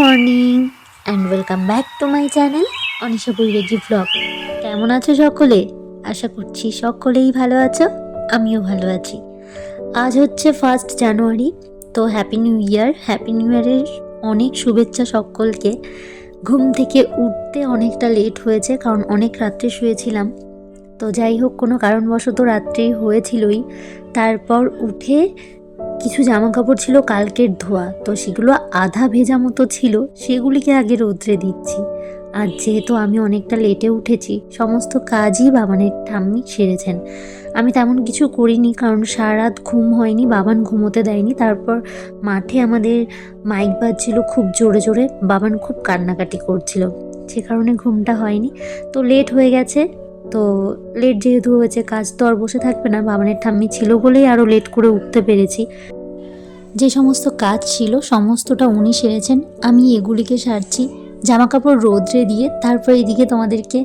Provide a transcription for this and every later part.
Morning. And welcome back to my channel Anisha Bairagi blog কেমন আছো সকলে? আশা করছি সকলেই ভালো আছো, আমিও ভালো আছি। আজ হচ্ছে ফার্স্ট জানুয়ারি তো happy new year happy new ইয়ারের অনেক শুভেচ্ছা সকলকে। ঘুম থেকে উঠতে অনেকটা লেট হয়েছে, কারণ অনেক রাত্রে শুয়েছিলাম। তো যাই হোক, কোনো কারণবশত রাত্রি হয়েছিলই। তারপর উঠে কিছু জামা কাপড় ছিল কালকের ধোয়া, তো সেগুলো আধা ভেজা মতো ছিল, সেগুলিকে আগে রৌদ্রে দিচ্ছি। আর যেহেতু আমি অনেকটা লেটে উঠেছি, সমস্ত কাজই বাবানের ঠাম্মি সেরেছেন। আমি তেমন কিছু করিনি, কারণ সারা রাত ঘুম হয়নি, বাবান ঘুমোতে দেয়নি। তারপর মাঠে আমাদের মাইক বাজছিল খুব জোরে জোরে, বাবান খুব কান্নাকাটি করছিল। সে কারণে ঘুমটা হয়নি। তো লেট হয়ে গেছে তো লেট যেহেতু হয়েছে কাজ, তো আর বসে থাকবে না। বাবানের ঠাম্মি ছিল বলেই আরও লেট করে উঠতে পেরেছি। যে সমস্ত কাজ ছিল, সমস্তটা উনি সেরেছেন। আমি এগুলিকে সারছি। জামা কাপড় রোদ্রে দিয়ে তারপর এদিকে তোমাদেরকে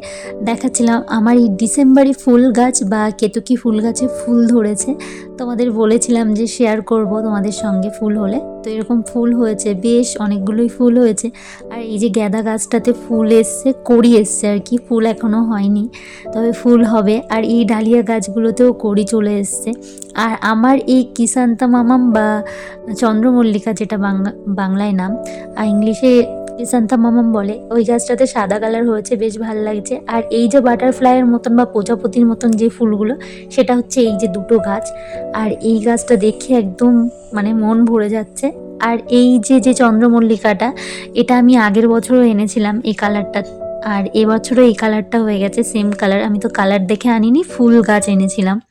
দেখাচ্ছিলাম, আমার এই ডিসেম্বরি ফুল গাছ বা কেতকী ফুল গাছে ফুল ধরেছে। তোমাদের বলেছিলাম যে শেয়ার করব তোমাদের সঙ্গে ফুল হলে। তো এরকম ফুল হয়েছে, বেশ অনেকগুলোই ফুল হয়েছে। আর এই যে গ্যাদা গাছটাতে ফুল এসছে, কড়ি এসছে আর কি, ফুল এখনও হয়নি, তবে ফুল হবে। আর এই ডালিয়া গাছগুলোতেও কড়ি চলে এসছে। আর আমার এই কিসান্তা মামাম বা চন্দ্রমল্লিকা যেটা বাংলা, বাংলায় নাম আর ইংলিশে মামাম বলে, ওই গাছটাতে সাদা কালার হয়েছে, বেশ ভালো লাগছে। আর এই যে বাটারফ্লাইয়ের মতন বা প্রজাপতির মতন যে ফুলগুলো, সেটা হচ্ছে এই যে দুটো গাছ। আর এই গাছটা দেখে একদম মানে মন ভরে যাচ্ছে। আর এই যে যে চন্দ্রমল্লিকাটা, এটা আমি আগের বছরও এনেছিলাম এই কালারটা। আর এবছরও এই কালারটা হয়ে গেছে সেম কালার আমি তো কালার দেখে আনিনি, ফুল গাছ এনেছিলাম।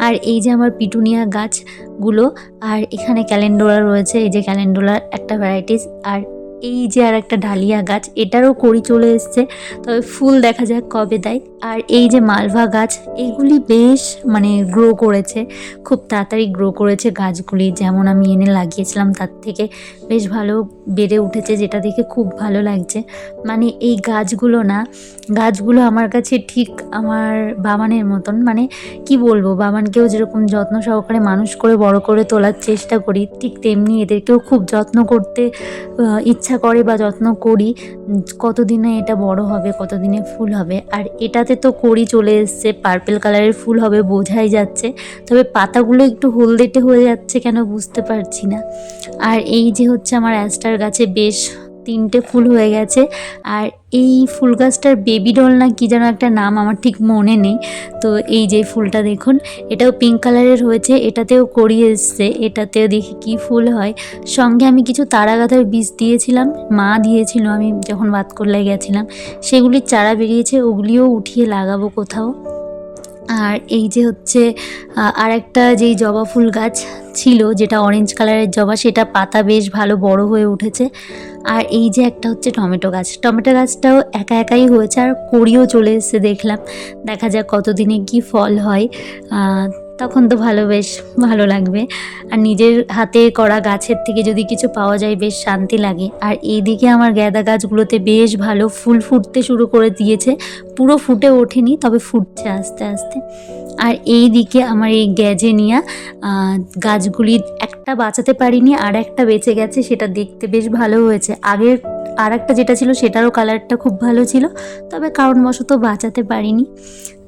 আর এই যে আমার পিটুনিয়া গাছগুলো, আর এখানে ক্যালেন্ডোলা রয়েছে, এই যে ক্যালেন্ডোলার একটা ভ্যারাইটিস আর এই যে আর একটা ডালিয়া গাছ এটারও কড়ি চলে এসছে। তবে ফুল দেখা যাক কবে দেয়। আর এই যে মালভা গাছ এইগুলি বেশ মানে গ্রো করেছে খুব তাড়াতাড়ি গ্রো করেছে গাছগুলি। যেমন আমি এনে লাগিয়েছিলাম তার থেকে বেশ ভালো বেড়ে উঠেছে যেটা দেখে খুব ভালো লাগছে। মানে এই গাছগুলো না গাছগুলো আমার কাছে ঠিক আমার বাবানের মতন। মানে কি বলব বাবানকেও যেরকম যত্ন সহকারে মানুষ করে বড় করে তোলার চেষ্টা করি ঠিক তেমনি এদেরকেও খুব যত্ন করতে আহ, ইচ্ছা করে বা যত্ন করি কতদিনে এটা বড় হবে, কতদিনে ফুল হবে, আর এটাতে তো করি চলে এসছে পার্পেল কালারের ফুল হবে বোঝাই যাচ্ছে, তবে পাতাগুলো একটু হলদেটে হয়ে যাচ্ছে কেন বুঝতে পারছি না। আর এই যে হচ্ছে আমার অ্যাস্টার গাছে বেশ তিনটে ফুল হয়ে গেছে। আর এই ফুল গাছটার বেবি ডল না কি যেন একটা নাম আমার ঠিক মনে নেই। তো এই যে ফুলটা দেখুন, এটাও পিঙ্ক কালারের হয়েছে, এটাতেও করিয়ে এসছে, এটাতেও দেখি কি ফুল হয়। সঙ্গে আমি কিছু তারা গাঁথার বীজ দিয়েছিলাম, মা দিয়েছিল, আমি যখন বাত করলে গেছিলাম, সেগুলির চারা বেরিয়েছে, ওগুলিও উঠিয়ে লাগাবো কোথাও। আর এই যে হচ্ছে আর একটা যেই জবা ফুল গাছ ছিল, যেটা অরেঞ্জ কালারের জবা, সেটা পাতা বেশ ভালো বড় হয়ে উঠেছে। আর এই যে একটা হচ্ছে টমেটো গাছ, টমেটো গাছটাও একা একাই হয়েছে আর কড়িও চলে এসেছে দেখলাম। দেখা যাক কতদিনে কি ফল হয়। তখন তো ভালো, বেশ ভালো লাগবে। আর নিজের হাতে করা গাছের থেকে যদি কিছু পাওয়া যায়, বেশ শান্তি লাগে। আর এইদিকে আমার গ্যাদা গাছগুলোতে বেশ ভালো ফুল ফুটতে শুরু করে দিয়েছে। পুরো ফুটে ওঠেনি, তবে ফুটছে আস্তে আস্তে। আর এই দিকে আমার এই গ্যাজেনিয়া গাছগুলি একটা বাঁচাতে পারিনি, আর একটা বেঁচে গেছে, সেটা দেখতে বেশ ভালো হয়েছে। আগের আর একটা যেটা ছিল সেটারও কালারটা খুব ভালো ছিল, তবে কারণবশত বাঁচাতে পারিনি।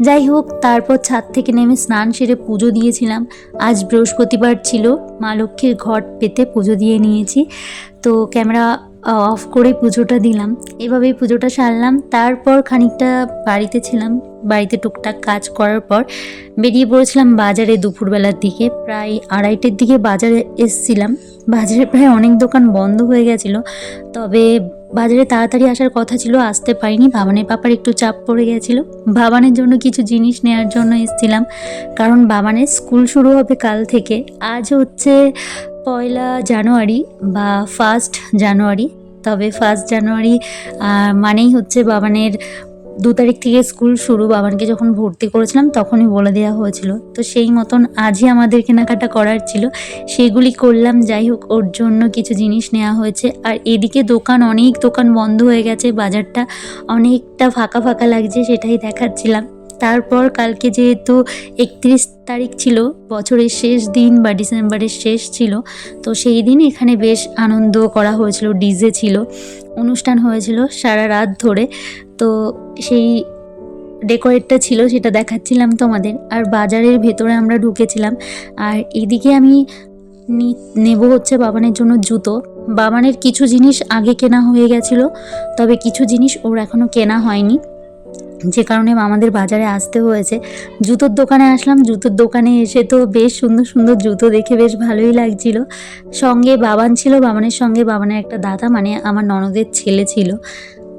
যাই হোক, তারপর ছাদ থেকে নেমে স্নান সেরে পুজো দিয়েছিলাম। আজ বৃহস্পতিবার ছিল, মা লক্ষ্মীর ঘট পেতে পুজো দিয়ে নিয়েছি। তো ক্যামেরা অফ করে পুজোটা দিলাম। এভাবেই পুজোটা সারলাম। তারপর খানিকটা বাড়িতে ছিলাম। বাড়িতে টুকটাক কাজ করার পর বেরিয়ে পড়েছিলাম বাজারে দুপুরবেলার দিকে। প্রায় আড়াইটের দিকে বাজারে এসছিলাম। বাজারে প্রায় অনেক দোকান বন্ধ হয়ে গেছিল। তবে বাজারে তাড়াতাড়ি আসার কথা ছিল, আসতে পারিনি। বাবানের পাপার একটু চাপ পড়ে গেছিল। ভাবানের জন্য কিছু জিনিস নেওয়ার জন্য এসেছিলাম, কারণ বাবানের স্কুল শুরু হবে কাল থেকে। আজ হচ্ছে পয়লা জানুয়ারি বা ফার্স্ট জানুয়ারি। তবে ফার্স্ট জানুয়ারি মানেই হচ্ছে বাবানের দু তারিখ থেকে স্কুল শুরু, বাবানকে যখন ভর্তি করেছিলাম তখনই বলে দেওয়া হয়েছিল। তো সেই মতন আজই আমাদের কেনাকাটা করার ছিল। সেগুলি করলাম, যাই হোক, ওর জন্য কিছু জিনিস নেওয়া হয়েছে। আর এদিকে দোকান, অনেক দোকান বন্ধ হয়ে গেছে, বাজারটা অনেকটা ফাঁকা ফাঁকা লাগছে, সেটাই দেখাচ্ছিলাম। তারপর কালকে যেহেতু একত্রিশ তারিখ ছিল, বছরের শেষ দিন বা ডিসেম্বরের শেষ ছিল, তো সেই দিন এখানে বেশ আনন্দ করা হয়েছিল, ডিজে ছিল, অনুষ্ঠান হয়েছিল সারা রাত ধরে। তো সেই ডেকোরেটটা ছিল, সেটা দেখাচ্ছিলাম তোমাদের। আর বাজারের ভেতরে আমরা ঢুকেছিলাম। আর এদিকে আমি নেব হচ্ছে বাবানের জন্য জুতো। বাবানের কিছু জিনিস আগে কেনা হয়ে গেছিল, তবে কিছু জিনিস ওর এখনও কেনা হয়নি। যে কারণে আমাদের বাজারে আসতে হয়েছে। জুতোর দোকানে আসলাম, জুতোর দোকানে এসে তো বেশ সুন্দর সুন্দর জুতো দেখে বেশ ভালোই লাগছিল। সঙ্গে বাবান ছিল, বাবানের সঙ্গে বাবানের একটা দাদা মানে আমার ননদের ছেলে ছিল।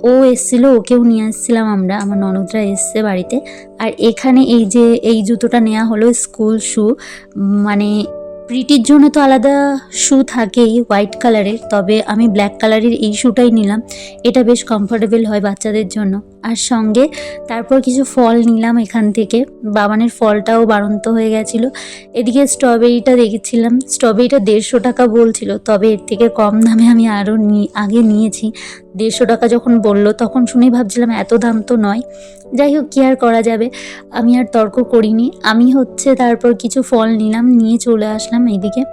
ও এসছিল, ওকেও নিয়ে আসছিলাম আমরা, আমার ননদরা এসছে বাড়িতে। আর এখানে এই যে, এই জুতোটা নেওয়া হলো স্কুল শু মানে প্রিটির জন্য তো আলাদা শু থাকেই হোয়াইট কালারের তবে আমি ব্ল্যাক কালারের এই শুটাই নিলাম। এটা বেশ কমফোর্টেবল হয় বাচ্চাদের জন্য। আর সঙ্গে তারপর কিছু ফল নিলাম এখান থেকে। বাবানের ফলটাও বাড়ন্ত হয়ে গেছিল। এদিকে স্ট্রবেরিটা দেখেছিলাম। স্ট্রবেরিটা দেড়শো টাকা বলছিল, তবে এর থেকে কম দামে আমি আরও আগে নিয়েছি। দেড়শো টাকা যখন বলল, তখন শুনেই ভাবছিলাম এত দাম তো নয়। যাই হোক, কী আর করা যাবে? আমি আর তর্ক করিনি। আমি হচ্ছে তারপর কিছু ফল নিলাম, নিয়ে চলে আসলাম এইদিকে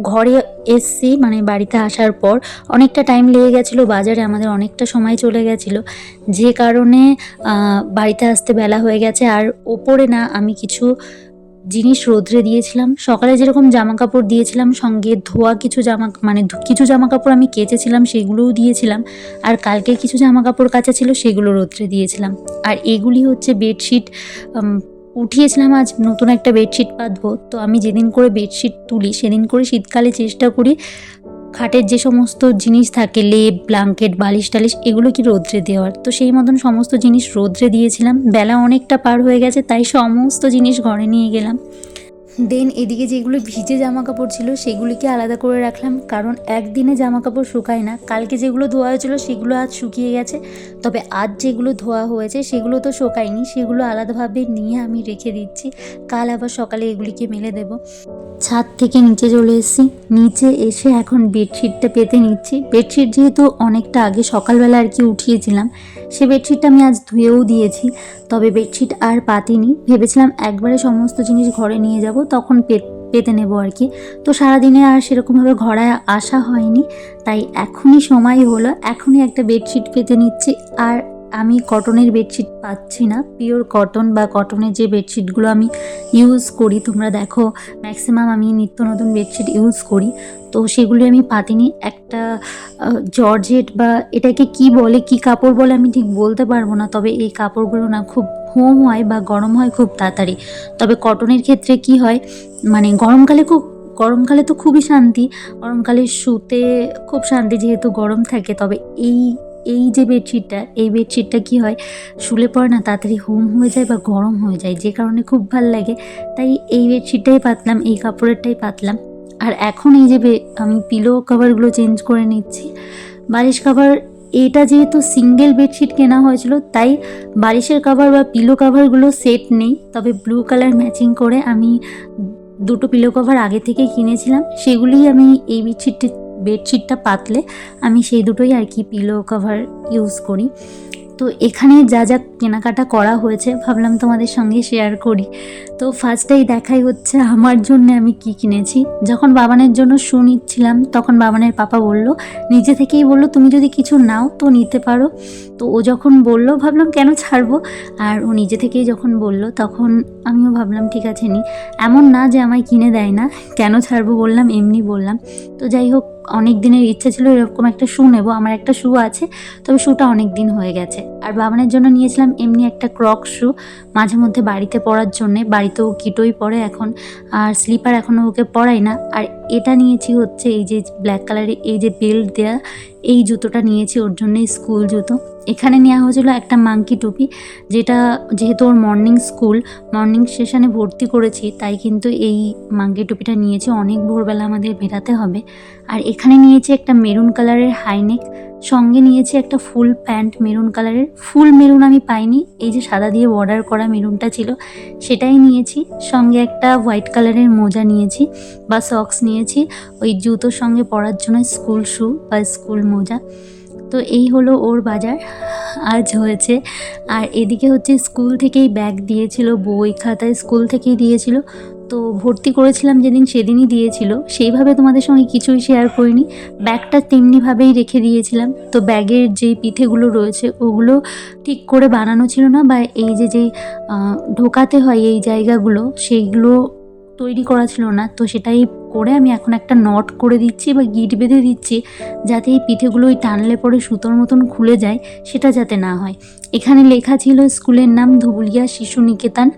ঘরে এসছি মানে বাড়িতে আসার পর অনেকটা টাইম লেগে গেছিল, বাজারে আমাদের অনেকটা সময় চলে গেছিল। যে কারণে বাড়িতে আসতে বেলা হয়ে গেছে। আর ওপরে না, আমি কিছু জিনিস রোদ্রে দিয়েছিলাম। সকালে যেরকম জামা কাপড় দিয়েছিলাম, সঙ্গে ধোয়া কিছু জামা মানে কিছু জামা কাপড় আমি কেচেছিলাম, সেগুলোও দিয়েছিলাম। আর কালকে কিছু জামা কাপড় কাচা ছিল, সেগুলো রোদ্রে দিয়েছিলাম। আর এগুলি হচ্ছে বেডশিট উঠিয়েছিলাম আজ নতুন একটা বেডশিট পাতবো তো আমি যেদিন করে বেডশিট তুলি, সেদিন করে শীতকালে চেষ্টা করি, খাটের যে সমস্ত জিনিস থাকে, লেপ ব্লাঙ্কেট বালিশ টালিশ, এগুলো কি রোদ্রে দেওয়ার? তো সেই মতন সমস্ত জিনিস রোদ্রে দিয়েছিলাম। বেলা অনেকটা পার হয়ে গেছে, তাই সমস্ত জিনিস ঘরে নিয়ে গেলাম। দেন এদিকে যেগুলো ভিজে জামা কাপড় ছিল, সেগুলিকে আলাদা করে রাখলাম। কারণ একদিনে জামা কাপড় শুকায় না। কালকে যেগুলো ধোয়া হয়েছিল, সেগুলো আজ শুকিয়ে গেছে। তবে আজ যেগুলো ধোয়া হয়েছে, সেগুলো তো শোকায়নি। সেগুলো আলাদাভাবে নিয়ে আমি রেখে দিচ্ছি। কাল আবার সকালে এগুলিকে মেলে দেব। ছাদ থেকে নিচে চলে এসেছি। নিচে এসে এখন বেডশিটটা পেতে নিচ্ছি। বেডশিট যেহেতু অনেকটা আগে সকালবেলা আর কি উঠিয়েছিলাম, সে বেডশিটটা আমি আজ ধুয়েও দিয়েছি। তবে বেডশিট আর পাতিনি। ভেবেছিলাম একবারে সমস্ত জিনিস ঘরে নিয়ে যাব। তখন পেতে নেব আর কি। তো সারাদিনে আর সেরকমভাবে ঘরায় আসা হয়নি। তাই এখনই সময় হলো, এখনই একটা বেডশিট পেতে নিচ্ছি। আর আমি কটনের বেডশিট পাচ্ছি না। পিওর কটন বা কটনের যে বেডশিটগুলো আমি ইউজ করি, তোমরা দেখো, ম্যাক্সিমাম আমি নিত্য নতুন বেডশিট ইউজ করি। তো সেগুলি আমি পাতিনি। একটা জর্জেট বা এটাকে কি বলে, কি কাপড় বলে আমি ঠিক বলতে পারব না। তবে এই কাপড়গুলো না খুব হোম হয় বা গরম হয় খুব তাড়াতাড়ি। তবে কটনের ক্ষেত্রে কি হয় মানে গরমকালে খুব, গরমকালে তো খুবই শান্তি, গরমকালে শুতে খুব শান্তি যেহেতু গরম থাকে। তবে এই এই যে বেডশিটটা, এই বেডশিটটা কি হয়, শুলে পরে না, তাড়াতাড়ি হোম হয়ে যায় বা গরম হয়ে যায়, যে কারণে খুব ভালো লাগে। তাই এই বেডশিটটাই পাতলাম, এই কাপড়েরটাই পাতলাম। আর এখন এই যে আমি পিলো কভারগুলো চেঞ্জ করে নিচ্ছি, বালিশ কভার এটা যেহেতু সিঙ্গেল বেডশিট কেনা হয়েছিল, তাই বালিশের কাভার বা পিলো কাভারগুলো সেট নেই। তবে ব্লু কালার ম্যাচিং করে আমি দুটো পিলো কভার আগে থেকে কিনেছিলাম। সেগুলিই আমি এই বেডশিটটি বেডশিটটা পাতলে আমি সেই দুটোই আর কি পিলো কভার ইউজ করি। তো এখানে যা যা কেনাকাটা করা হয়েছে ভাবলাম তোমাদের সঙ্গে শেয়ার করি। তো ফার্স্টেই দেখাই হচ্ছে আমার জন্য আমি কি কিনেছি। যখন বাবানের জন্য শু নিচ্ছিলাম, তখন বাবানের পাপা বলল, নিজে থেকেই বলল তুমি যদি কিছু নাও তো নিতে পারো। তো ও যখন বলল, ভাবলাম কেন ছাড়বো? আর ও নিজে থেকেই যখন বলল, তখন আমিও ভাবলাম, ঠিক আছে নি। এমন না যে আমায় কিনে দেয় না, কেন ছাড়বো? বললাম, এমনি বললাম। তো যাই হোক, অনেক দিনের ইচ্ছে ছিল এরকম একটা শু নেব। আমার একটা শু আছে, তবে শুটা অনেক দিন হয়ে গেছে। আর বাবানের জন্য নিয়েছিলাম এমনি একটা ক্রক শু মাঝে মধ্যে বাড়িতে পরার জন্যে। বাড়িতেও কিটোই পরে এখন। আর স্লিপার এখনও ওকে পরাই না। আর এটা নিয়েছি হচ্ছে এই যে ব্ল্যাক কালারের এই যে বেল্ট দেয়া, এই জুতোটা নিয়েছি ওর জন্য স্কুল জুতো। এখানে নেওয়া হয়েছিল একটা মাঙ্কি টুপি, যেটা যেহেতু ওর মর্নিং স্কুল মর্নিং সেশনে ভর্তি করেছি, তাই কিন্তু এই মাঙ্কি টুপিটা নিয়েছি। অনেক ভোরবেলা আমাদের বেরাতে হবে। আর এখানে নিয়েছি একটা মেরুন কালারের হাইনেক সঙ্গে নিয়েছি একটা ফুল প্যান্ট মেরুন কালারের। ফুল মেরুন আমি পাইনি, এই যে সাদা দিয়ে বর্ডার করা মেরুনটা ছিল, সেটাই নিয়েছি। সঙ্গে একটা হোয়াইট কালারের মোজা নিয়েছি, বা সক্স নিয়েছি, ওই জুতোর সঙ্গে পরার জন্য স্কুল শু বা স্কুল মোজা। তো এই হলো ওর বাজার, আজ হয়েছে। আর এদিকে হচ্ছে স্কুল থেকেই ব্যাগ দিয়েছিল, বই খাতায় স্কুল থেকেই দিয়েছিল। তো ভর্তি করেছিলাম যেদিন সেদিনই দিয়েছিল। সেইভাবে তোমাদের সঙ্গে কিছুই শেয়ার করিনি। ব্যাগটা তেমনিভাবেই রেখে দিয়েছিলাম। তো ব্যাগের যেই পিঠেগুলো রয়েছে, ওগুলো ঠিক করে বানানো ছিল না বা এই যে যেই ঢোকাতে হয় এই জায়গাগুলো, সেইগুলো তৈরি করা ছিল না। তো সেটাই করে আমি এখন একটা নট করে দিচ্ছি বা গিট বেঁধে দিচ্ছি যাতে এই পিঠেগুলো ওই টানলে পরে সুতোর মতন খুলে যায়, সেটা যাতে না হয়। এখানে লেখা ছিল স্কুলের নাম ধুবুলিয়া শিশু নিকেতন।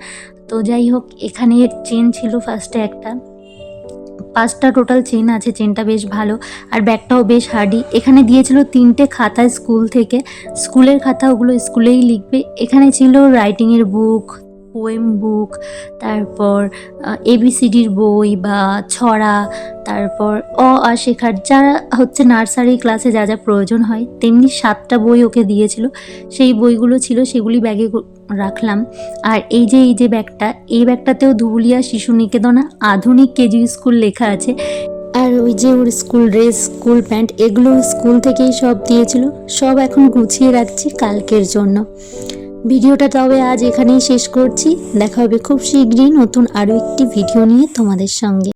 তো যাই হোক, এখানে চেন ছিল ফার্স্টে একটা। পাঁচটা টোটাল চেন আছে চেনটা বেশ ভালো, আর ব্যাগটাও বেশ হার্ডি এখানে দিয়েছিল তিনটে খাতা স্কুল থেকে। স্কুলের খাতা ওগুলো স্কুলেই লিখবে। এখানে ছিল রাইটিংয়ের বুক পোয়েম বুক তারপর এবিসিডির বই বা ছড়া, তারপর অ আ শেখার যারা হচ্ছে নার্সারি ক্লাসে যা যা প্রয়োজন হয়, তেমনি সাতটা বই ওকে দিয়েছিল। সেই বইগুলো ছিল, সেগুলি ব্যাগে রাখলাম। আর এই যে এই যে ব্যাগটা, এই ব্যাগটাতেও ধুবুলিয়া শিশু নিকেতন আধুনিক কেজি স্কুল লেখা আছে। আর ওই যে ওর স্কুল ড্রেস, স্কুল প্যান্ট, এগুলো স্কুল থেকেই সব দিয়েছিল। সব এখন গুছিয়ে রাখছি কালকের জন্য। ভিডিওটা তবে আজ এখানেই শেষ করছি। দেখা হবে খুব শীঘ্রই নতুন আরও একটি ভিডিও নিয়ে তোমাদের সঙ্গে।